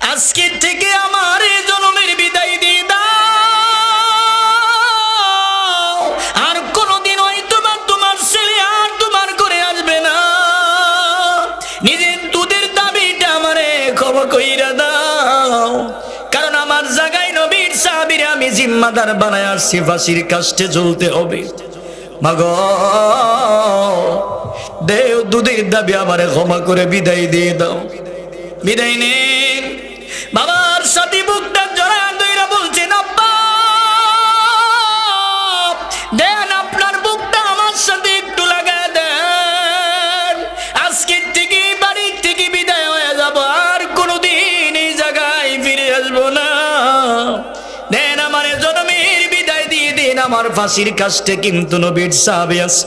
আজকে থেকে আমার জন্মের বিদায় দিয়ে দাও। আর কোনোদিন ওই তোমার তোমার ছেলে আর তোমার করে আসবে না। নিজের দুধের দাবিটা আমারে ক্ষমা কইরা দাও। কারণ আমার জায়গায় নবীর সাবির আমি জিম্মাদার বানায় আসছি, ফাঁসির কাষ্টে ঝুলতে হবে। মাগ, দেও দুধের দাবি আমারে ক্ষমা করে বিদায় দিয়ে দাও। বিদায় নেন বাবার সাথে বুকটা জড়া দইরা বলছেন, আব্বা, দেন আপনার বুকটা আমার সাথে একটু লাগা দেন। আজকের থেকে বাড়ির থেকে বিদায় হয়ে যাব, আর কোনোদিন এই জায়গায় ফিরে আসব না। দেন আমার জন্মের বিদায় দিয়ে দিন, আমার ফাঁসির কাজটা কিন্তু নবীর সাহাবে আছে।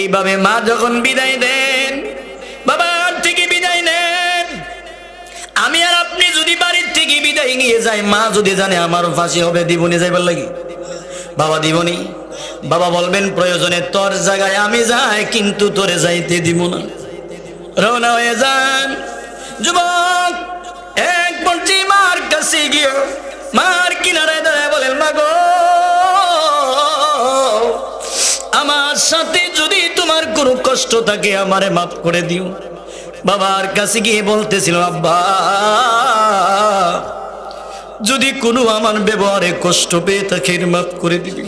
এইভাবে মা যখন বিদায় দেন নিয়ে যাই মা যদি জানে আমার ফাঁসি হবে, দিবনি যাইবার লাগি? বাবা, দিবনি? বাবা বলবেন, প্রয়োজনে তোর জায়গায় আমি যাই, কিন্তু তোরে যাইতে দিব না। রওনা হয়ে যান। যুবক, এক পঞ্চি মার কাছে গিয়ে মার কিনারায় দাঁড়ায় বলেন, মা গো, আমার সাথে যদি তোমার কোনো কষ্ট থাকে, আমারে মাফ করে দিও। বাবার কাছে গিয়ে বলতেছিল, আব্বা যদি কোনো আমার ব্যবহারে কষ্ট পেয়ে থাকে মাফ করে দিবি।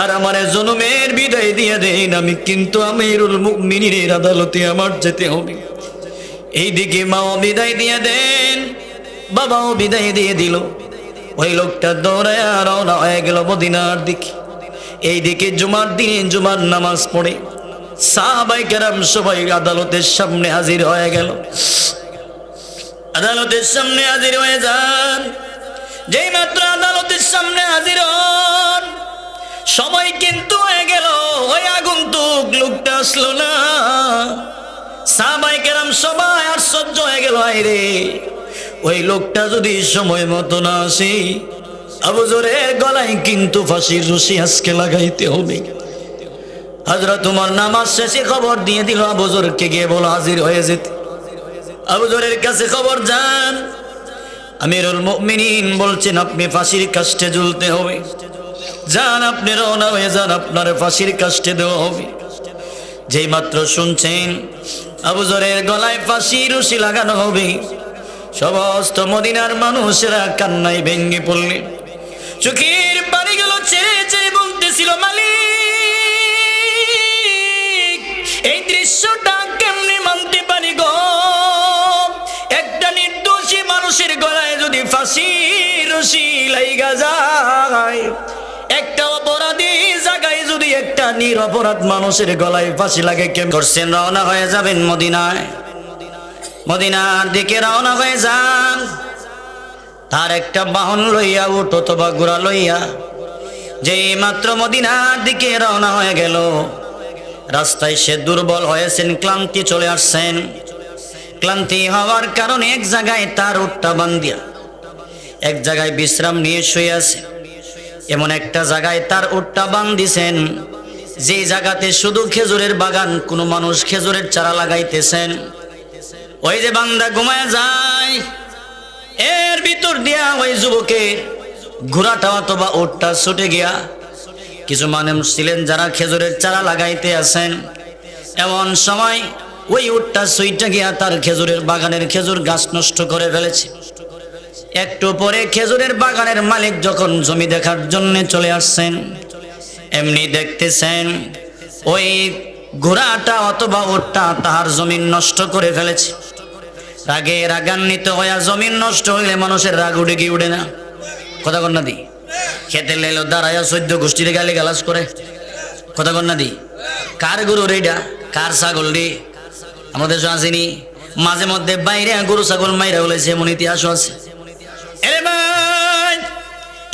আর আমার জনমের বিদায় দিয়ে দেন, আমি কিন্তু আমিরুল মুমিনের আদালতে আমার যেতে হবে। এইদিকে মাও বিদায় দিয়ে দেন, বাবাও বিদায় দিয়ে দিল। ওই লোকটা দৌড়ায় রওনা হয়ে গেল মদিনার দিকে। এইদিকে জুমার দিনে জুমার নামাজ পড়ে সাহাবাই কেরাম সবাই আদালতের সামনে হাজির হয়ে গেল। আদালতের সামনে হাজির হয়ে যান। যেই মাত্র আদালতের সামনে হাজির হন, সময় কিন্তু হয়ে গেল, ওই আগন্তুক লোকটা আসলো না। সাহাবাই কেরাম সবাই আশ্চর্য হয়ে গেল রে, ওই লোকটা যদি সময় মতো না আসে, আবু জোরের গলায় কিন্তু ফাঁসির রশি আজকে লাগাইতে হবে। হাজরা তোমার নামাজ শেষে খবর দিয়ে দিল আবুজরকে গিয়ে বলো, হাজির হয়ে যেতে। আবুজরের কাছে খবর যান আমিরুল মুমিনিন বলছেন, আপনি ফাঁসির কাষ্টে ঝুলতে হবে। যান আপনি রওনা হয়ে যান, আপনার ফাঁসির কাষ্টে দেওয়া হবে। যেই মাত্র শুনছেন আবুজরের গলায় ফাঁসি রশি লাগানো হবে। সমস্ত মদিনার মানুষেরা কান্নায় ভেঙ্গে পড়লে। চোখের রশি লাইগা একটা অপরাধী জায়গায় যদি একটা নিরপরাধ মানুষের গলায় ফাঁসি লাগে কেমন করছেন? রওনা হয়ে যাবেন মদিনায়। মদিনার দিকে রওনা হয়ে যান। তার একটা বাহন লইয়া, উঠ অথবা গুড়া লইয়া। যেই মাত্র মদিনার দিকে রওনা হয়ে গেল, রাস্তায় সে দুর্বল হয়েছেন, ক্লান্তি চলে আসছেন। ক্লান্তি হওয়ার কারণে এক জায়গায় তার উঠটা বান্দিয়া এক জায়গায় বিশ্রাম নিয়ে শুয়ে আছে। এমন একটা জায়গায় তার উঠটা বান্দিছেন যে জায়গাতে শুধু খেজুরের বাগান, কোনো মানুষ খেজুরের চারা লাগাইতেছেন। ওই যে বান্দা ঘুমায় যায়, এর ভিতর দিয়া ওই যুবকের ঘোড়াটা অথবা ওটটা ছুটে গিয়া কিছু মানুষ ছিলেন যারা খেজুরের চারা লাগাইতে আছেন। এমন সময় ওই উটটা সুইটা গিয়া তার খেজুরের বাগানের খেজুর গাছ নষ্ট করে ফেলেছে। একটু পরে খেজুরের বাগানের মালিক যখন জমি দেখার জন্য চলে আসছেন, এমনি দেখতেছেন ওই ঘোড়াটা অথবা ওটটা তাহার জমিন নষ্ট করে ফেলেছে। রাগে রাগান্বিত হইয়া জমিন নষ্ট হইলে মানুষের রাগ উঠে কি উঠে না? কথা কন্যা দি। খেতে লেলো দাঁড়াইয়া সদ্য গোষ্ঠীর গালি গালাস করে। কথা কন্যা দি। কার গরু রেডা কার ছাগল রে? আমাদের আসেনি। মাঝে মধ্যে বাইরে গরু ছাগল মাইরা বলেছে, এমন ইতিহাসও আছে।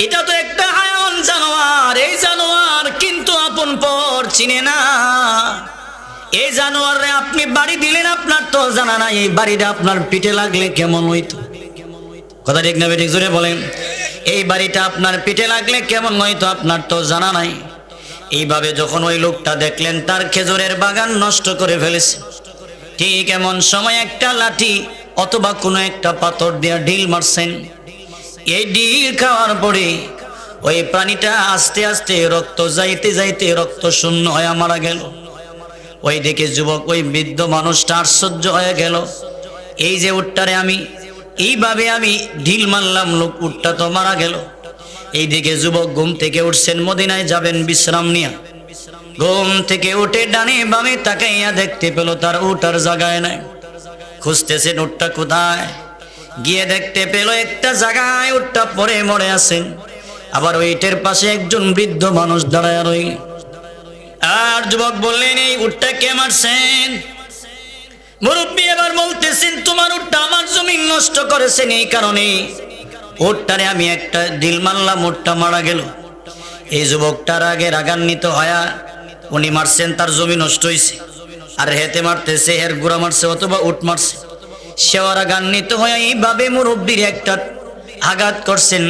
এটা তো একটা হায়ন জানোয়ার, এই জানোয়ার কিন্তু আপন পর চিনে না। এই জানোয়ারে আপনি বাড়ি দিলেন, আপনার তো জানা নাই, এই বাড়িটা আপনার পিঠে লাগলে কেমন হইতো? কথা ঠিক না ঠিক জোরে বলেন। এই বাড়িটা আপনার পিঠে লাগলে কেমন হইতো, আপনার তো জানা নাই। এইভাবে যখন ওই লোকটা দেখলেন, তার খেজুরের বাগান নষ্ট করে ফেলেছে। ঠিক এমন সময় একটা লাঠি অথবা কোনো একটা পাথর দিয়া ঢিল মারছেন। এই ঢিল খাওয়ার পরে ওই প্রাণীটা আস্তে আস্তে রক্ত যাইতে যাইতে রক্ত শূন্য হয়ে মারা গেল। ওই দেখে যুবক, ওই বৃদ্ধ মানুষটা আশ্চর্য হয়ে গেল। এই যে উটটারে আমি, এইভাবে আমি ঢিল মারলাম, লোক উটটা তো মারা গেল। এই দিকে যুবক ঘুম থেকে উঠছেন, মদিনায় যাবেন বিশ্রাম নিয়ে। ঘুম থেকে উঠে ডানে বামে তাকাইয়া দেখতে পেল তার উটার জায়গায় নাই। খুঁজতেছেন উটটা কোথায়? গিয়ে দেখতে পেল একটা জায়গায় উঠটা পরে মরে আছেন। আবার ওইটের পাশে একজন বৃদ্ধ মানুষ দাঁড়ায় রইল আর যুবক বললেন, এই উঠটা কে মারছেন? মুরব্বী এবার বলতেছেন, তোমার উটটা আমার জমি নষ্ট করেছেন এই কারণে। উটটারে আমি একটা ডিল মারলাম, উটটা মারা গেল। এই যুবকটার আগে রাগান্বিত হয়া উনি মারছেন, তার জমি নষ্ট হয়েছে আর হেতে মারতেছে এর গুড়া মারছে অথবা উট মারছে। সেও রাগান্বিত হয়ে এইভাবে মুরব্বীর একটা আঘাত করছেন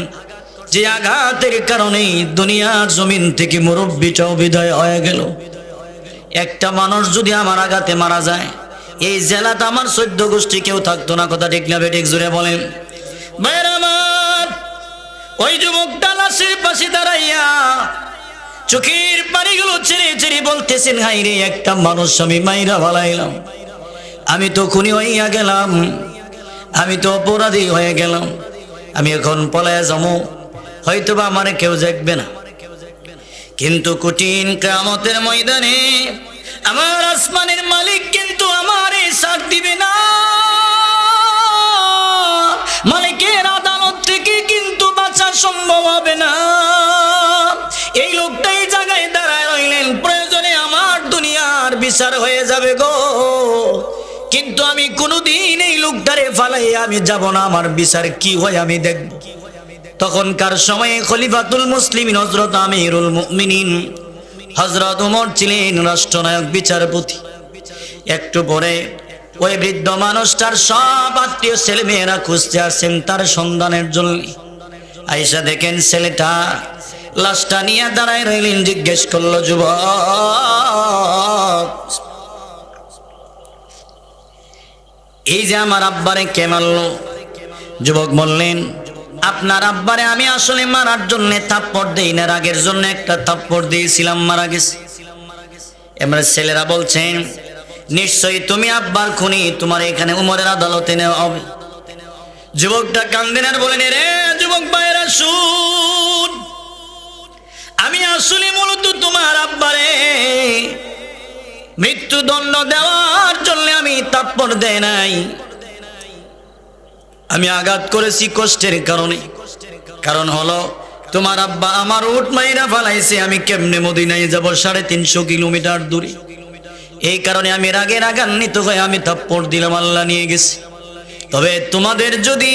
যে আঘাতের কারণেই দুনিয়ার জমিন থেকে মুরব্বীটাও বিদায় হয়ে গেল। একটা মানুষ যদি আমার আঘাতে মারা যায়, এই জেলাতে আমার চোদ্দ গোষ্ঠী কেউ থাকতো না, কথা ঠিক না বেঠিক জুড়ে বলেন। ওই যুবকটা লাশের পাশে দাঁড়াইয়া চোখের পানিগুলো ছেড়ে ছেড়ে বলতেছেন হাই রে একটা মানুষ আমি মাইরা ভালাইলাম আমি তো খুনি হইয়া গেলাম। আমি তো অপরাধী হয়ে গেলাম। আমি এখন পলায় যাব। হয়তো বা আমার কেউ দেখবে না। কিন্তু কঠিন কামতের ময়দানে আমার আসমানের মালিক কিন্তু আমার সাথ দিবে না। মালিকের আদালত থেকে কিন্তু বাঁচা সম্ভব হবে না। এই লোকটাই জায়গায় দাঁড়ায় রইলেন। প্রয়োজনে আমার দুনিয়ার বিচার হয়ে যাবে গো। কিন্তু আমি কোনোদিন এই লোকটারে ফালাই আমি যাব না, আমার বিচার কি হয় আমি দেখব। তখনকার সময়ে খলিফাতুল মুসলিম হজরত আমিরুল মুমিনিন হজরত উমর ছিলেন রাষ্ট্রনায়ক বিচারপতি। একটু পরে ওই বৃদ্ধ মানুষটার সব আত্মীয় ছেলে মেয়েরা খুঁজতে আসছেন তার সন্ধানের জন্য। আইসা দেখেন ছেলেটা লাশটা নিয়ে দাঁড়ায় রইলেন, জিজ্ঞেস করল, যুবক এই যে আমার আব্বারে কে মারলো? যুবক বললেন, আপনার আব্বারে আমি আসলে মারার জন্য থাপ্পড় দেই না, রাগের জন্য একটা থাপ্পড় দিয়েছিলাম, মারা গেছে। এবার ছেলেরা বলছেন, নিশ্চয়ই তুমি আব্বার খুনি, তোমার এখানে উমরের আদালতে নেওয়া হবে। যুবকটা কান্দেন আর বলেন রে যুবক ভাইয়েরা, শুন। আমি আসলে মূলত তোমার আব্বারে মৃত্যুদণ্ড দেওয়ার জন্য আমি তাৎপর দেয় নাই। আমি আঘাত করেছি কষ্টের কারণে। কারণ হলো, তোমার আব্বা আমার উট মাইরা ফালাইছে, আমি কেমনে মদিনায় যাব? সাড়ে তিনশো কিলোমিটার দূরে। এই কারণে আমি রাগে রাগান্বিত হয়ে আমি থাপ্পড় দিলাম, আল্লাহ নিয়ে গেছি। তবে তোমাদের যদি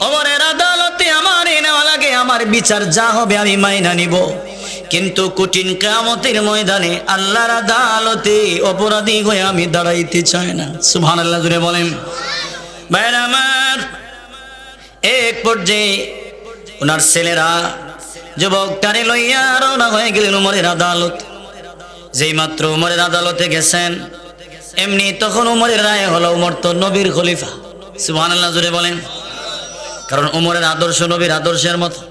অমরের আদালতে আমার নেওয়া লাগে, আমার বিচার যা হবে আমি মাইনা নিব। কিন্তু কঠিন কামতের ময়দানে আল্লাহর আদালতে অপরাধী হয়ে আমি দাঁড়াইতে চাই না। সুবহান আল্লাহ জুড়ে বলেন। ভাইয়ের আমার, এক পর্যায়ে ওনার ছেলেরা যুবক টানে লইয়া রওনা হয়ে গেলেন উমরের আদালত। যেই মাত্র উমরের আদালতে গেছেন, এমনি তখন উমরের রায় হলো উমর তো নবীর খলিফা। সুবহান আল্লাহ জুড়ে বলেন। কারণ উমরের আদর্শ নবীর আদর্শের মতো।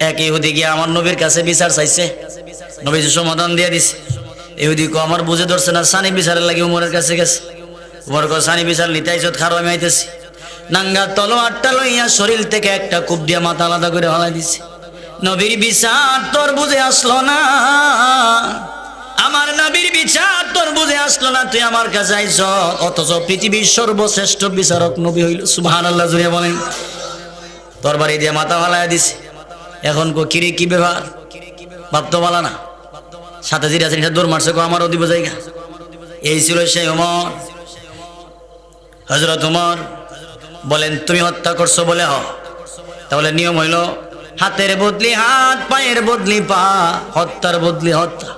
এক ইহুদি গিয়ে আমার নবীর কাছে বিচার চাইছে। নবী যে সমাধান দিয়ে দিছে। ইহুদি কো আমার বুঝে ধরছে না, সানি বিচারের লাগে উমরের কাছে গেছে। উমর কো সানি বিচার নিতে আইছত খারো আমি আইতেছি। নাঙ্গা তলো আটটা লইয়া শরীর থেকে একটা কুপ দিয়া মাথা আলাদা করে হলাই দিছে। নবীর বিচার তোর বুঝে আসলো না। আমার নবীর বিচার তোর বুঝে আসলো না, তুই আমার কাছে আইস অথচ পৃথিবীর সর্বশ্রেষ্ঠ বিচারক নবী হইল সুবহান আল্লাহ জুড়ে বলেন। তোর বাড়ি দিয়ে মাথা ফালাইয়া দিছে। এখন কো, কিরে, কি ব্যবহার ভাবতো বলা না? সাথে জিরা আছে দৌড় মারছে, কো, আমারও দিব জায়গা। এই ছিল সেই উমর হজরত উমর বলেন, তুমি হত্যা করছ বলে হ তাহলে নিয়ম হইল, হাতের বদলি, হাত, পায়ের বদলি, পা, হত্যার বদলি, হত্যা।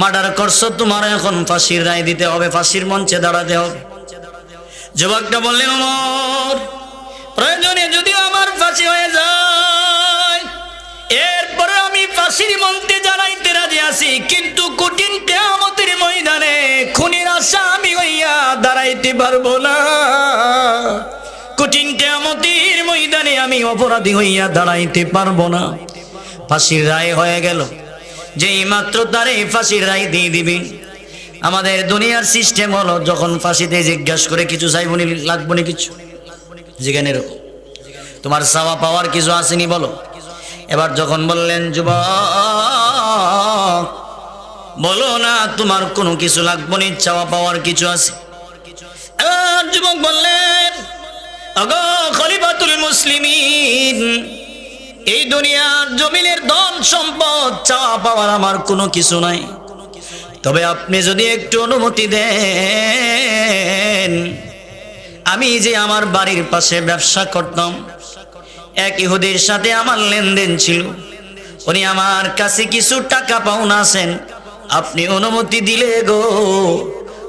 মার্ডার করছ, তোমার এখন ফাঁসির রায় দিতে হবে, ফাঁসির মঞ্চে দাঁড়াতে হবে। যুবকটা বললেন উমর প্রয়োজনে যদিও আমার ফাঁসি হয়ে যায় এরপরে আমি ফাঁসির মঞ্চে জানাইতে রাজি আছি, কিন্তু কঠিন কেয়ামতের ময়দানে খুনির আশা আমি হইয়া দাঁড়াইতে পারব না। কঠিন কেমতির ময়দানে আমি অপরাধী হইয়া দাঁড়াইতে পারব না। ফাঁসির রায় হয়ে গেল। যেই মাত্র তারে ফাঁসির রায় দিয়ে দিবি। আমাদের দুনিয়ার সিস্টেম হলো, যখন ফাঁসিতে জিজ্ঞাসা করে কিছু চাইবনি লাগবো না কিছু? যেখানে তোমার চাওয়া পাওয়ার কিছু আসেনি বলো? এবার যখন বললেন, যুবক, বলো না তোমার কোনো কিছু লাগবো না, চাওয়া পাওয়ার কিছু আছে? যুবক বললেন অগো এই দুনিয়ার জমিনের ধন সম্পদ, চাওয়া পাওয়ার আমার কোনো কিছু নাই। তবে আপনি যদি একটু অনুমতি দেন, আমি যে আমার বাড়ির পাশে ব্যবসা করতাম এক ইহুদির সাথে আমার লেনদেন ছিল। উনি আমার কাছে কিছু টাকা পাওনা আছেন। আপনি অনুমতি দিলে গো,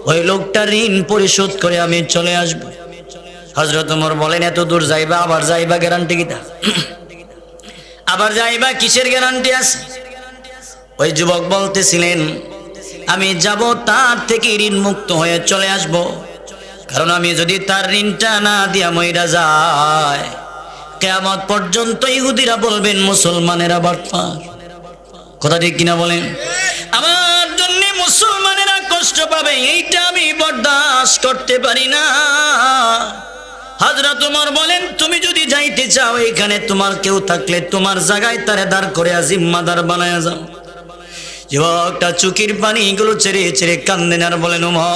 ওই লোকটা ঋণ পরিশোধ করে আমি চলে আসব। হজরত উমর বলেন, এত দূর যাইবা, আবার যাইবা গ্যারান্টি কিটা আবার যাইবা, কিসের গ্যারান্টি আছে? ওই যুবক বলতেছিলেন, আমি যাব তার থেকে ঋণ মুক্ত হয়ে চলে আসব। কারণ আমি যদি তার ঋণটা না দিয়া মইরা যায় কেয়ামত পর্যন্ত ইহুদিরা বলবেন, মুসলমানেরা বাটপার কথা ঠিক কিনা বলেন? আমার জন্য মুসলমানেরা কষ্ট পাবে, এইটা আমি বরদাস্ত করতে পারি না। হাজরা তোমার বলেন, তুমি যদি যাইতে চাও এখানে, তোমার কেউ থাকলে তোমার জায়গায় তারে দাঁড় করে জিম্মাদার বানায়া যাও। যুবকটা চুকির পানি এগুলো ছেড়ে ছেড়ে কান্দেন আর বলেন উমর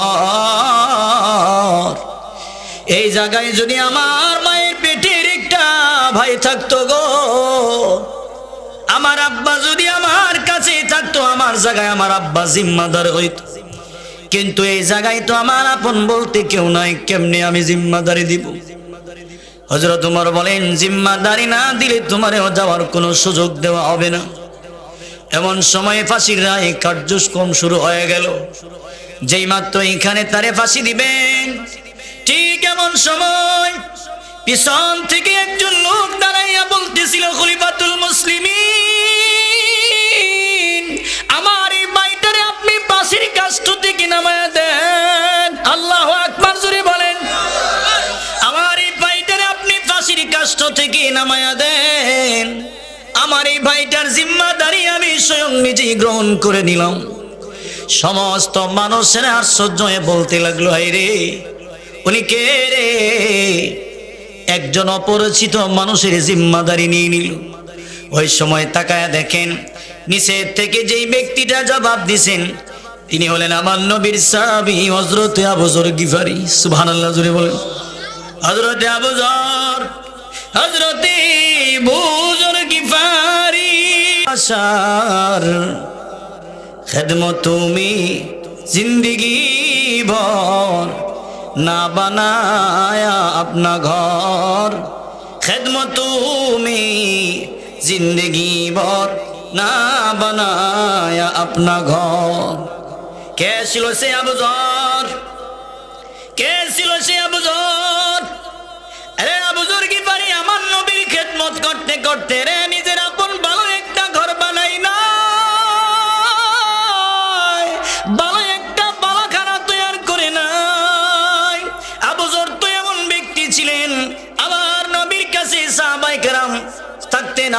এই জায়গায় যদি আমার মায়ের একটা ভাই থাকতো গো। আমার আব্বা যদি আমার কাছে থাকতো, আমার জায়গায় আমার আব্বা জিম্মাদার হইত। কিন্তু এই জায়গায় তো আমার আপন বলতে কেউ নাই, কেমনে আমি জিম্মাদারি দিব? হজরত তোমার বলেন, জিম্মাদারি না দিলে তোমারও যাওয়ার কোনো সুযোগ দেওয়া হবে না। এমন সময় ফাঁসির রায় কার্যক্রম শুরু হয়ে গেল। যেই মাত্র এখানে তারে ফাঁসি দিবেন, ঠিক এমন সময় পিছন থেকে একজন লোক দাঁড়াইয়া বলতেছিল, খলিফাতুল মুসলিমিন, আমার এই বাইটারে আপনি পাশের কাষ্ট থেকে নামায়া দেন? আল্লাহ আকবার জুড়ে বলেন। আমার এই ভাইটারে আপনি ফাঁসির কাষ্ট থেকে নামায়া দেন? আমার এই ভাইটার জিম্মাদারি আমি স্বয়ং নিজেই গ্রহণ করে নিলাম। সমস্ত মানুষের আশ্চর্য বলতে লাগল রে, উনি কে রে? একজন অপরিচিত মানুষের জিম্মাদারি নিয়ে নিল। ওই সময় তাকায় দেখেন নিচের থেকে যেই ব্যক্তিটা জবাব দিছেন, তিনি হলেন আমার নবীর সাহাবি হজরত আবজর গিফারি। সুবহানাল্লাহ জুড়ে বলেন। হজরতে আবুজর হজরতে বুজর গিফারি। আশার খেদমত তুমি জিন্দগি ভর। না বানায়া আপনা ঘর। খেদমত তুমি জিন্দগি ভর না বানায়া আপনা ঘর। কে ছিল সে আবুজর? কে ছিল সে আবুজর? আরে আবুজর কি পারি? আমার নবীর খেদমত করতে করতে রে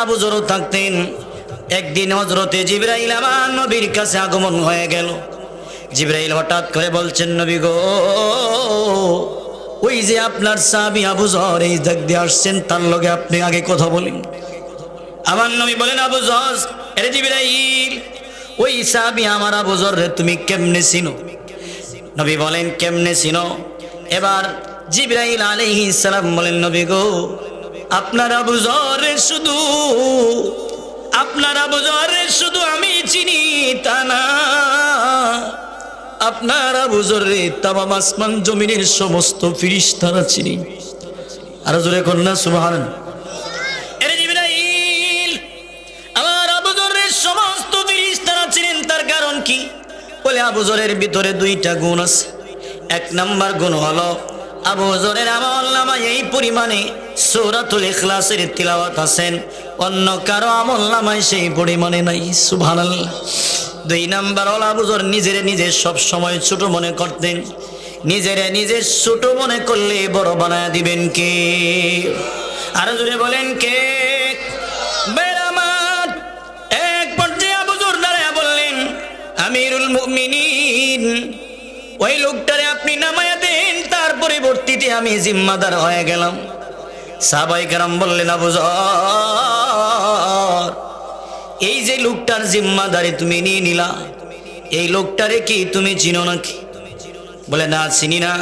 আবুজরও থাকতেন। একদিন হজরতে জিব্রাইল আমার নবীর কাছে আগমন হয়ে গেল। জিব্রাইল হঠাৎ করে বলছেন, নবী গো, ওই যে আপনার সাবি আবু জহর এই দেখ দিয়ে আসছেন, তার লগে আপনি আগে কথা বলেন। আমার নবী বলেন, আবু জহর জিব্রাইল, ওই সাবি আমার আবু জহর তুমি কেমনে চিনো? নবী বলেন, কেমনে চিনো? এবার জিব্রাইল আলাইহিস সালাম বলেন, নবী গো আপনার আবু শুধু, আপনার আবু শুধু আমি চিনি তা না। আপনার আবু জরে তামাম আসমান জমিনের সমস্ত ফিরিস তারা চিনি। আর জোরে কন্যা সুবহান। এক নাম্বার গুণ হলো আবু জরের আমল নামা এই পরিমাণে সৌরাতুল ইখলাসের তিলাওয়াত আছেন অন্য কারও আমল নামায় সেই পরিমাণে নাই, সুবহানাল্লাহ। দুই নাম্বার হল আবুজর নিজের নিজে সব সময় ছোট মনে করতেন। নিজেরা নিজে ছোট মনে করলে বড় বানায় দিবেন কে? আরও জুড়ে বলেন কে? এক পর্যায়ে আবুজুর দাঁড়ায় বললেন, আমিরুল মুমিনিন, ওই লোকটারে আপনি নামায়া দেন, তার পরিবর্তিতে আমি জিম্মাদার হয়ে গেলাম। সাবাই কারাম বললেন আবুজর এই যে লোকটার জিম্মাদারি তুমি নিয়ে নিলা, এই লোকটারে কি তুমি চিনো নাকি? বলে, না, চিনি না।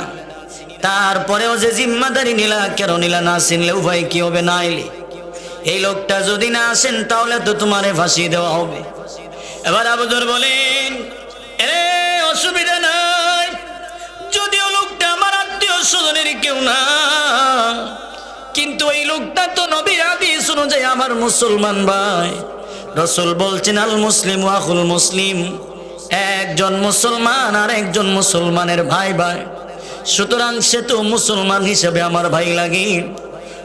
তারপরেও যে জিম্মাদারি নিলা, কেন নিলা না চিনলে উভয় কি হবে না এলে? এই লোকটা যদি না আসেন, তাহলে তো তোমারে ফাঁসিয়ে দেওয়া হবে। এবার আবুদর বলেন এ অসুবিধা নাই। যদিও লোকটা আমার আত্মীয় স্বজনের কেউ না কিন্তু এই লোকটা তো নবীর আদিস অনুযায়ী আমার মুসলমান ভাই। রসুল বলছেন, আল মুসলিম ওয়াকুল মুসলিম, একজন মুসলমান আর একজন মুসলমানের ভাই ভাই। সুতরাং সে তো মুসলমান হিসেবে আমার ভাই লাগে।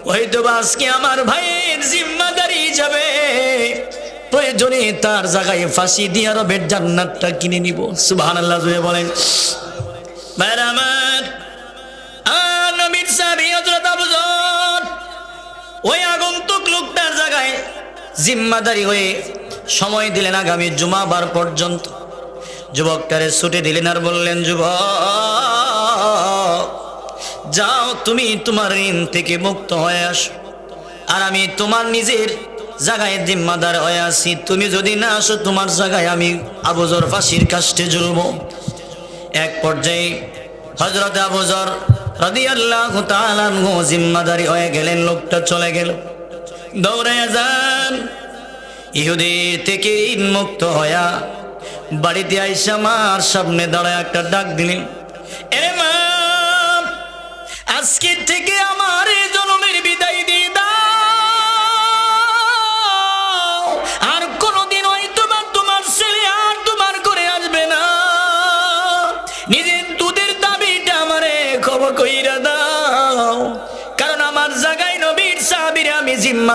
হয়তো আজকে আমার ভাইয়ের জিম্মাদারি যাবে প্রয়োজনে তার জায়গায় ফাঁসি দিয়ে রবের জান্নাতটা কিনে নিব। সুবাহ আল্লাহ বলেন। ওই আগন্তুক লোকটার জায়গায় জিম্মাদারি হয়ে সময় দিলেন আগামী জুমাবার পর্যন্ত। যুবকটারে ছুটে দিলেন আর বললেন, যুবক, যাও তুমি তোমার ঋণ থেকে মুক্ত হয়ে আসো। আর আমি তোমার নিজের জায়গায় জিম্মাদার হয়ে আছি। তুমি যদি না আসো তোমার জায়গায় আমি আবুজর ফাঁসির কাষ্টে জ্বলবো এক পর্যায়ে হজরত আবুজর রাদিয়াল্লাহু তাআলা আনহু জিম্মাদারি হয়ে গেলেন, লোকটা চলে গেল। দৌড়ে যান। ইহুদি থেকে মুক্ত হয়া বাড়িতে আইসা মার সামনে দাঁড়ায় একটা ডাক দিলেন এ মা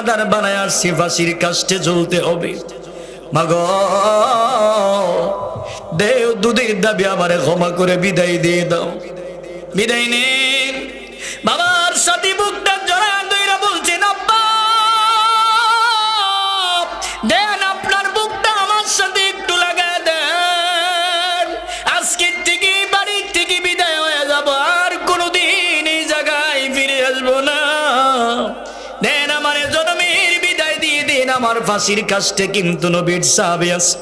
জিম্মাদার বানায় আসছি, ফাঁসির কাষ্টে জ্বলতে হবে। মাগ, দেও দুধের দাবি আমারে ক্ষমা করে বিদায় দিয়ে দাও। বিদায় নিন। বাবার আমার ফাঁসির কাজটা কিন্তু নবীর সাহাবে আছে।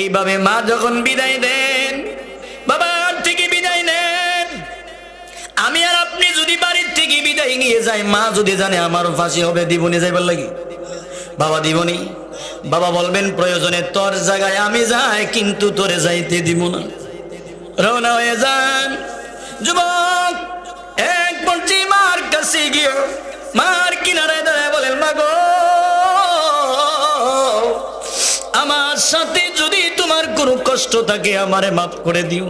এইভাবে মা যখন বিদায় দেন বাবার থেকে বিদায় নেন। আমি আর আপনি যদি বাড়ির থেকে বিদায় নিয়ে যাই, মা যদি জানে আমার ফাঁসি হবে, দিবনি যাইবার লাগি? বাবা দিবনি। বাবা বলবেন, প্রয়োজনে তোর জায়গায় আমি যাই, কিন্তু তোরে যাইতে দিব না। রওনা হয়ে যান। যুবক, এক পর্যায়ে মার কাছে গিয়ে মার কিনারে দাঁড়ায় বলেন, মা গো আমার সাথে যদি তোমার কোনো কষ্ট থাকে, আমারে মাফ করে দিও।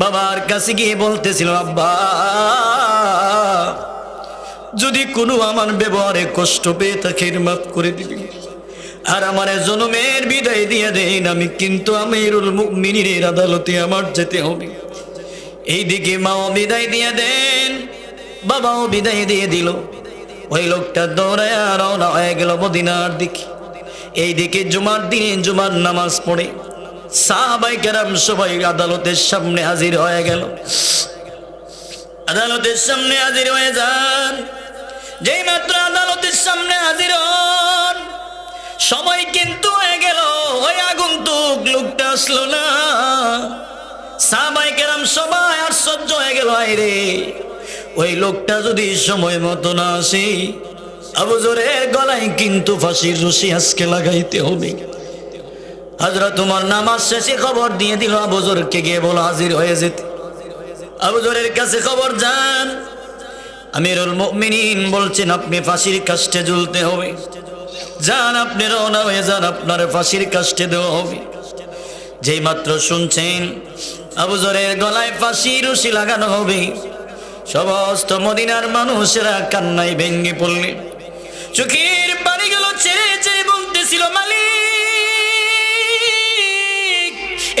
বাবার কাছে গিয়ে বলতেছিল, আব্বা, যদি কোনো আমার ব্যবহারে কষ্ট পেয়ে থাকে মাফ করে দিবি। আর আমার জনমের বিদায় দিয়ে দেন, আমি কিন্তু আমিরুল মুমিনের আদালতে আমার যেতে হবে। এইদিকে মাও বিদায় দিয়ে দেন, বাবাও বিদায় দিয়ে দিল। ওই লোকটা দৌড়ায় রওনা হয়ে গেল মদিনার দিকে। এইদিকে জুমার দিনে জুমার নামাজ পড়ে। সাহাবাই কেরাম সবাই আদালতের সামনে হাজির হয়ে গেল। আদালতের সামনে হাজির হয়ে যান। যেই মাত্র আদালতের সামনে হাজির হন, সময় কিন্তু হয়ে গেল। ওই আগন্তুক লোকটা আসলো না। সাহাবাই কেরাম সবাই আশ্চর্য হয়ে গেল, আইরে, ওই লোকটা যদি সময় মতো না আসে আবুজরের গলায় কিন্তু ফাঁসির রশি আজকে লাগাইতে হবে হাজরা তোমার নামাজ শেষে খবর দিয়ে দিল আবুজরকে গিয়ে বলো, হাজির হয়ে যেতে। আবুজরের কাছে খবর যান। আমিরুল মুমিনিন বলছেন, আপনি ফাঁসির কাষ্টে ঝুলতে হবে। যান আপনি রওনা হয়ে যান, আপনার ফাঁসির কাষ্টে দেওয়া হবে। যেই মাত্র শুনছেন আবুজরের গলায় ফাঁসি রশি লাগানো হবে। সমস্ত মদিনার মানুষেরা কান্নায় ভেঙে পড়লেন। চোখের পানিগুলো ছেড়ে ছেড়ে বলতেছিল, মালিক,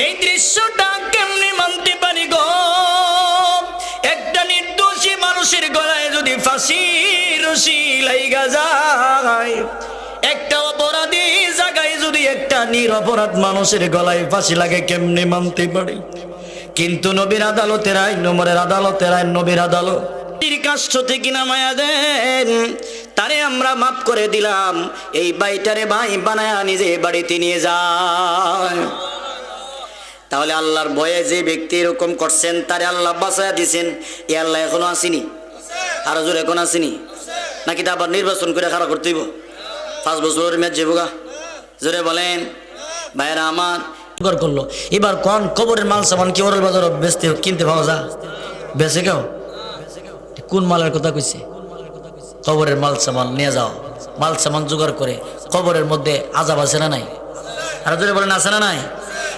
এই দৃশ্যটা কেমনি মানতে পারি গো? গলায় যদি ফাঁসি রশি লাইগা একটা যদি একটা নিরপরাধ মানুষের গলায় ফাঁসি লাগে কিন্তু নবীর আদালতের আইন, নবীর আদালত কাষ্ট থেকে নামায়া দেন। তারে আমরা মাফ করে দিলাম। এই বাইটারে ভাই বানায়া নিজে বাড়িতে নিয়ে যায়। তাহলে আল্লাহর ভয়ে যে ব্যক্তি এরকম করছেন, তারে আল্লাহ বাঁচায়া দিছেন এ আল্লাহ এখনও আসেনি। আরও জোর এখন আসেনি। নাকি তা আবার নির্বাচন করে খারাপ করতে হইব? পাঁচ বছরের মেয়াদ যাব জোরে বলেন। ভাইয়েরা আমার করল। এবার কোন কবরের মাল সামান কি ওরাল বাজার বেচতে কিনতে পাওয়া যা বেচে কেউ? কোন মালের কথা কইছে? কবরের মাল সামান নিয়ে যাও। মাল সামান জোগাড় করে কবরের মধ্যে আজাব আছে না নাই? আর জোরে বলেন, আছে না নাই?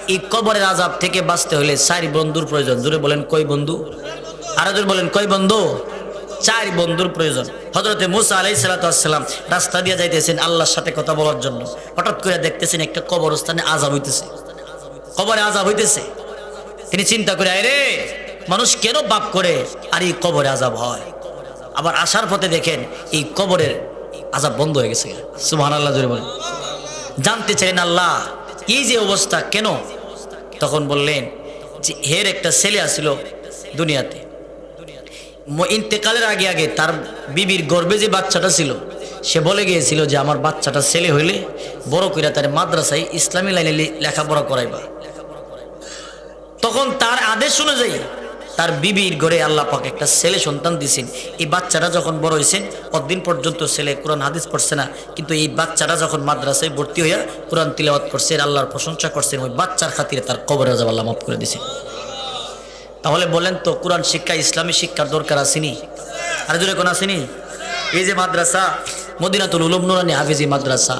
এই কবরের আজাব থেকে বাঁচতে হলে চার বন্ধুর প্রয়োজন। জোরে বলেন কই বন্ধু? আর জোরে বলেন কই বন্ধু? চার বন্ধুর প্রয়োজন। হজরতে মুসা আলাই সালাতাম রাস্তা দিয়ে যাইতেছেন আল্লাহর সাথে কথা বলার জন্য। হঠাৎ করে দেখতেছেন একটা কবরস্থানে আজাব হইতেছে। কবরে আজাব হইতেছে। তিনি চিন্তা করে আরে মানুষ কেন পাপ করে আর এই কবরে আজাব হয়? আবার আসার পথে দেখেন এই কবরের আজাব বন্ধ হয়ে গেছে। সুহান আল্লাহ জোরে বলেন। জানতে চাইলেন আল্লাহ, এই যে অবস্থা কেন? তখন বললেন যে, হের একটা ছেলে আসিল দুনিয়াতে। ইন্তেকালের আগে আগে তার বিবির গর্বে যে বাচ্চাটা ছিল, সে বলে গিয়েছিল যে, আমার বাচ্চাটা ছেলে হইলে বড় কইরা তার মাদ্রাসায় ইসলামী লাইনে লেখাপড়া করাইবা। তখন তার আদেশ অনুযায়ী তার বিবির ঘরে আল্লাহ পাক একটা ছেলে সন্তান দিছেন। এই বাচ্চাটা যখন বড় হয়েছেন কতদিন পর্যন্ত ছেলে কোরআন, হাদিস পড়ছে না। কিন্তু এই বাচ্চাটা যখন মাদ্রাসায় ভর্তি হইয়া কোরআন তিলাওয়াত করছে আল্লাহর প্রশংসা করছেন ওই বাচ্চার খাতিরে তার কবর আজাব আল্লাহ মাফ করে দিছেন তাহলে বলেন তো, কোরআন শিক্ষা, ইসলামী শিক্ষার দরকার আসেনি আর দূরে কোন আসেনি এই যে মাদ্রাসা, মদিনাতুল উলুম নুরানি হাফিজি মাদ্রাসা,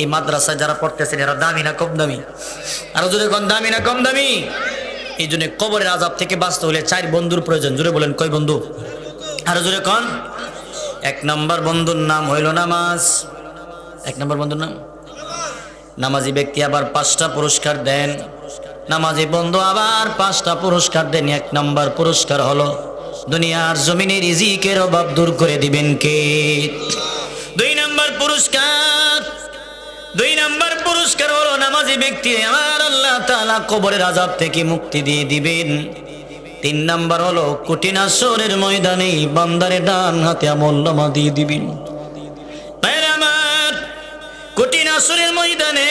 এই মাদ্রাসা যারা পড়তেছেন, এরা দামি না কম দামি? আর জোরে কোন, দামি না কম দামি? এই জন্য কবরের আজাব থেকে বাঁচতে হলে চার বন্ধুর প্রয়োজন। জোরে বলেন, কয় বন্ধু? আর জোরে কন। এক নম্বর বন্ধুর নাম হইল নামাজ। এক নম্বর বন্ধুর নাম? নামাজি ব্যক্তি আবার পাঁচটা পুরস্কার দেন। নামাজি বন্ধু আবার পাঁচটা পুরস্কার দেন। এক নম্বর পুরস্কার হলো, দুনিয়ার জমিনে রিজিকের অভাব দূর করে দিবেন কে? দুই নম্বর পুরস্কার দুই নম্বর পুরস্কার হলো নামাজি ব্যক্তি আমার আল্লাহ তাআলা কবরের আজাব থেকে মুক্তি দিয়ে দিবেন। তিন নম্বর হলো কঠিন আসরের ময়দানে বান্দারে ডান হাতে আমল নামা দিয়ে দিবেন। আমার, কঠিন আসরের ময়দানে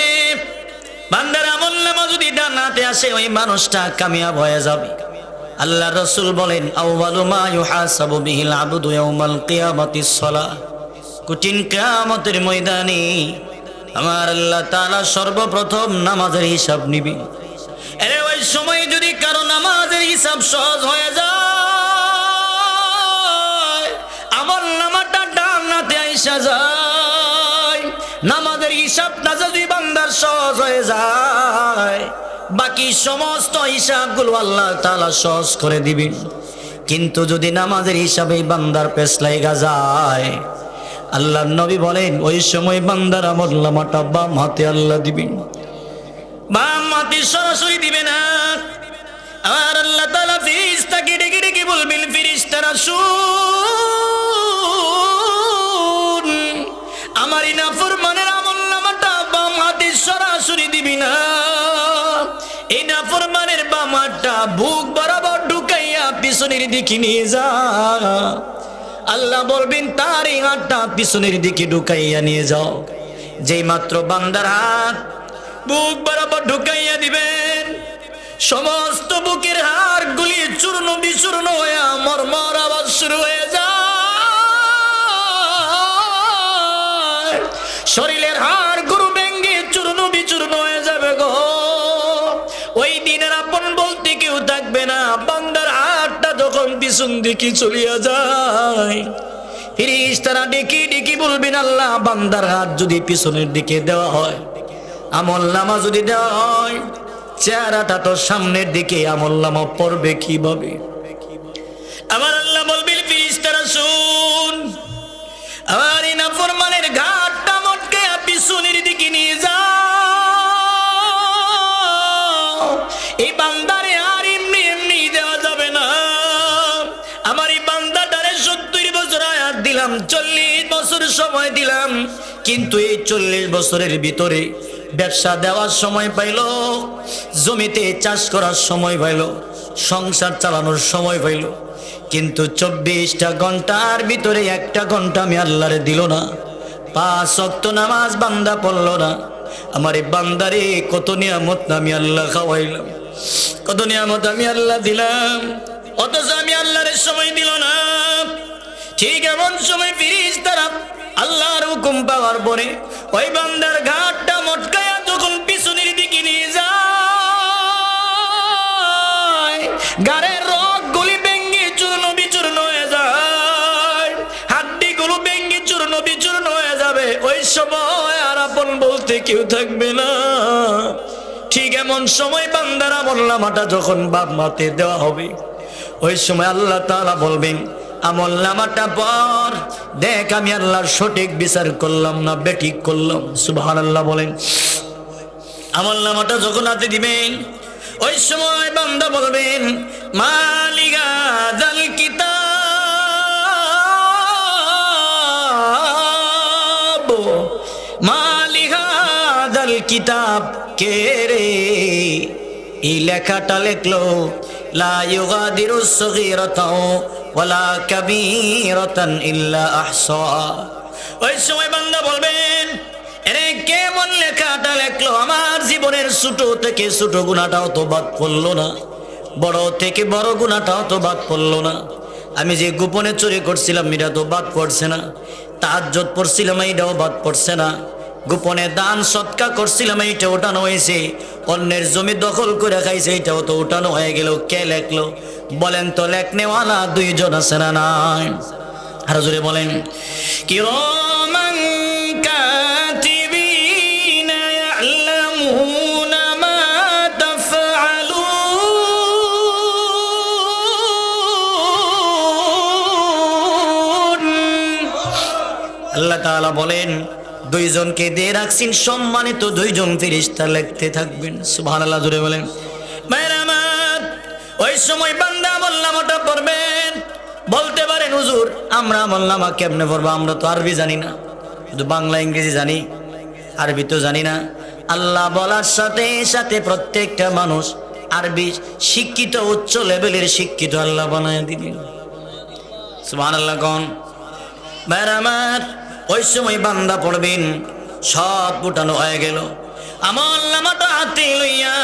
বান্দার আমল নামা যদি ডানাতে আসে, ওই মানুষটা কামিয়াব হয়ে যাবে। আল্লাহ রসুল বলেন আউয়ালু মা ইউহাসাবু বিহিল আবদু ইয়াউমাল কিয়ামাতিস সালাহ। কঠিন কিয়ামতের ময়দানে আমার আল্লাহ তাআলা সর্বপ্রথম নামাজের হিসাব নিবি। আরে ওই সময় যদি কারও নামাজের হিসাব সহজ হয়ে যায় আমল নামাটা ডানাতে আইসা যায়। নামাজের হিসাবটা যদি বান্দার সহজ হয়ে যায়, বাকি সমস্ত হিসাবগুলো আল্লাহ তাআলা সহজ করে দিবেন। কিন্তু যদি নামাজের হিসাবে বান্দার পেছলাইগা যায় আল্লাহ নবী বলেন, ওই সময় বান্দার আমল নামাটা বাম হাতে আল্লাহ দিবেন বাম হাতে সরাসরি দিবে না। আর আল্লাহ তাআলা ফিরিস্তাকে ডেকে ডেকে বলবেন ফিরিস্তারা শুন, আমার এই নাফরমানের আমল নামাটা বাম হাতে সরাসরি দিবি না। এই নাফরমানের বাম হাতটা বুক বরাবর ঢুকাইয়া পিছনের দিকে নিয়ে যা। আল্লাহ বলবেন তার এই হাতটা পিছনের দিকে ঢুকাইয়া নিয়ে যাও। যেই মাত্র বান্দার হাত, বুক বরাবর ঢুকাইয়া দিবেন। সমস্ত বুকের হাড় গুলি চূর্ণ বিচূর্ণ হয়ে মরমর আওয়াজ শুরু হয়ে যায়। শরীরের হাড় গুরু ভেঙ্গে চূর্ণ বিচূর্ণ হয়ে পিছন দিকে চলিয়া যায়? ফিরিস তারা ডেকে ডেকে বলবেন, আল্লাহ, বান্দার হাত যদি পিছনের দিকে দেওয়া হয়, আমল নামা যদি দেওয়া হয়, চেহারাটা তো সামনের দিকে আমল নামা পড়বে কীভাবে? আমার আল্লাহ বলবেন, ফিরিস্তারা, শুন, আমার এই নাফরমানের ঘাটটা মটকে পিছনের চল্লিশ বছর সময় দিলাম। কিন্তু এই চল্লিশ বছরের ভিতরে ব্যবসা দেওয়ার সময় পাইল, জমিতে চাষ করার সময় পাইল, সংসার চালানোর সময় পাইল। কিন্তু চব্বিশটা ঘণ্টার ভিতরে একটা ঘণ্টা আমি আল্লাহরে দিল না। পাঁচ অক্ত নামাজ বান্দা পড়ল না। আমার এই বান্দারে কত নিয়ামত আমি আল্লাহ খাওয়াইলাম, কত নিয়ামত আমি আল্লাহ দিলাম। অথচ আমি আল্লাহরের সময় দিল না। ঠিক এমন সময় ফিরিস তারা আল্লাহর হুকুম পাওয়ার পরে ওই বান্দার ঘাটটা মটকায়া যখন পিছনের দিকে নিয়ে যায় রক গুলি চূর্ণ বিচূর্ণ হয়ে যায় হাড্ডি চূর্ণ বিচূর্ণ হয়ে যাবে। ওই সময় আর আপন থাকবে না। ঠিক এমন সময় বান্দারা মোল্লামাটা যখন বাপ দেওয়া হবে, ওই সময় আল্লাহ বলবেন আমল নামাটা পর। দেখ আমি আল্লাহর সঠিক বিচার করলাম না বেঠিক করলাম। সুবহান আল্লাহ বলেন। আমল নামাটা যখন হাতে দিবেন, ওই সময় বান্দা বলবেন মালিগা জাল কিতাব। মালিগা জাল কিতাব কে রে? এই লেখাটা লেখলো, লা ইউগাদিরু সগীরাতাও ওয়ালা কাবীরাতান ইল্লা আহসাহা ওই সময় বান্দা বলবেন, এরে কেমন লেখাটা লেখলো? আমার জীবনের ছোট থেকে ছোট গুণাটাও তো বাদ পড়ল না। বড় থেকে বড় গুণাটাও তো বাদ পড়ল না। আমি যে গোপনে চুরি করছিলাম, এটা তো বাদ পড়ছে না। তাহাজ্জত পড়ছিলাম, এইটাও বাদ পড়ছে না। গোপনে দান সৎকা করছিলাম, এইটা ওঠানো হয়েছে। অন্যের জমি দখল করে খাইছে, এইটাও তো উঠানো হয়ে গেল। কে লেখলো? বলেন তো, লেখনেওয়ালা দুইজন আছে না নাই? আরও জোরে বলেন। তাফআলুন আল্লাহ তাআলা বলেন দুইজনকে দিয়ে রাখছেন সম্মানিত দুইজন ফেরেশতা লিখতে থাকবেন। সুভান সুবহানাল্লাহ জুড়ে বলেন। ওই সময় বান্দা আমলনামাটা পড়বেন। বলতে পারেন, হুজুর, আমরা আমলনামা কেমনে পড়ব? আমরা তো আরবি জানি না। শুধু বাংলা, ইংরেজি জানি। আরবি তো জানি না। আল্লাহ বলার সাথে সাথে প্রত্যেকটা মানুষ আরবি শিক্ষিত, উচ্চ লেভেলের শিক্ষিত আল্লাহ বানায় দিলেন সুবহানাল্লাহ আল্লাহ ভাইরা আমার ওই সময় বান্দা পড়বেন, সব উঠানো হয়ে গেল। আমার নামাটা হাতে লইয়া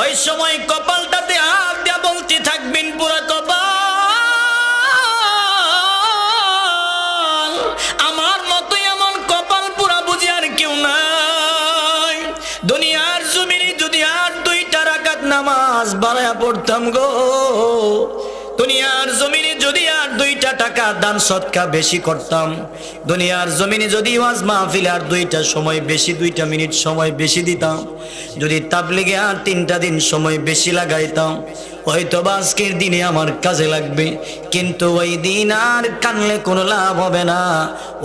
ওই সময় কপালটাতে হাত দিয়া বলতে থাকবেন, পুরা কপাল। আমার মতোই এমন কপাল পুরা বুঝি আর কেউ নাই। দুনিয়ার জমিনে যদি আর দুইটা রাকাত নামাজ বাড়ায়া পড়তাম গো দুনিয়ার জমিনে যদি আর দুইটা টাকা দান সৎকা বেশি করতাম, দুনিয়ার জমিনে যদি ওয়াজ মাহফিল আর দুইটা সময় বেশি, দুইটা মিনিট সময় বেশি দিতাম, যদি তাবলিগে আর তিনটা দিন সময় বেশি লাগাইতাম হয়তো বা আজকের দিনে আমার কাজে লাগবে, কিন্তু ওই দিন আর কানলে কোনো লাভ হবে না।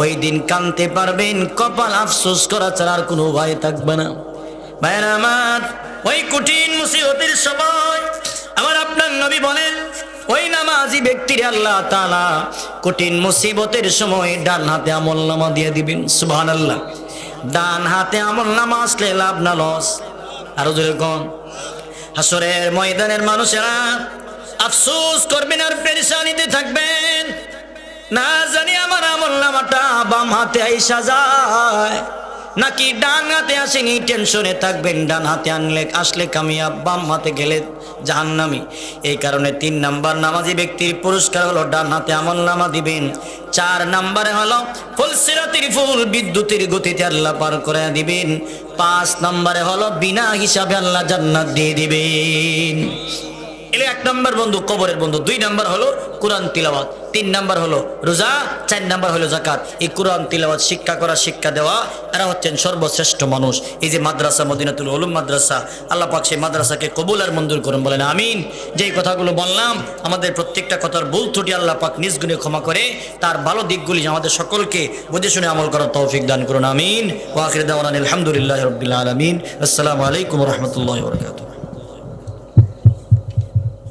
ওই দিন কানতে পারবেন, কপাল আফসোস করা ছাড়া আর কোনো ভয় থাকবে না। ভাইয়ের আমার, ওই কঠিন মুসিবতের সময় আমার আপনার নবী বলেন ওই নামাজি ব্যক্তির আল্লাহ তালা কঠিন মুসিবতের সময় ডান হাতে আমল নামা দিয়ে দিবেন সুবহান আল্লাহ ডান হাতে আমল নামা আসলে লাভ না লস। আরও জোরে কন। হাসরের ময়দানের মানুষেরা আফসোস করবেন আর পেরেশানিতে থাকবেন। না জানি আমার আমল নামাটা বাম হাতে আইসা যায়। নাকি ডান হাতে আসেনি? টেনশনে থাকবেন, ডান হাতে আনলে, আসলে কামিয়াব বাম হাতে গেলে জাহান্নামি। এই কারণে তিন নাম্বার নামাজি ব্যক্তির পুরস্কার হলো ডান হাতে আমল নামা দিবেন। চার নাম্বারে হলো ফুলসিরাতির ফুল, বিদ্যুতের গতিতে আল্লাহ পার করে দিবেন। পাঁচ নাম্বারে হলো বিনা হিসাবে আল্লাহ জান্নাত দিয়ে দিবেন। এলে এক নম্বর বন্ধু, কবরের বন্ধু। দুই নম্বর হলো কোরআন তিলাওয়াত। তিন নম্বর হলো রোজা, চার নম্বর হলো জাকাত এই কোরআন তিলাওয়াত শিক্ষা করা, শিক্ষা দেওয়া, এরা হচ্ছেন সর্বশ্রেষ্ঠ মানুষ। এই যে মাদ্রাসা, মদিনাতুল উলুম মাদ্রাসা, আল্লাহ পাক সেই মাদ্রাসাকে কবুল আর মঞ্জুর করুন, বলেন আমিন। যেই কথাগুলো বললাম, আমাদের প্রত্যেকটা কথার ভুল ত্রুটি আল্লাহ পাক নিজ গুণে ক্ষমা করে, তার ভালো দিকগুলি আমাদের সকলকে বুঝে শুনে আমল করার তৌফিক দান করুন, আমিন। ওয়াকির দাওয়ান আলহামদুলিল্লাহ রবিল্লা আলমিন। আসসালামু আলাইকুম রহমতুল্লাহ বরকাত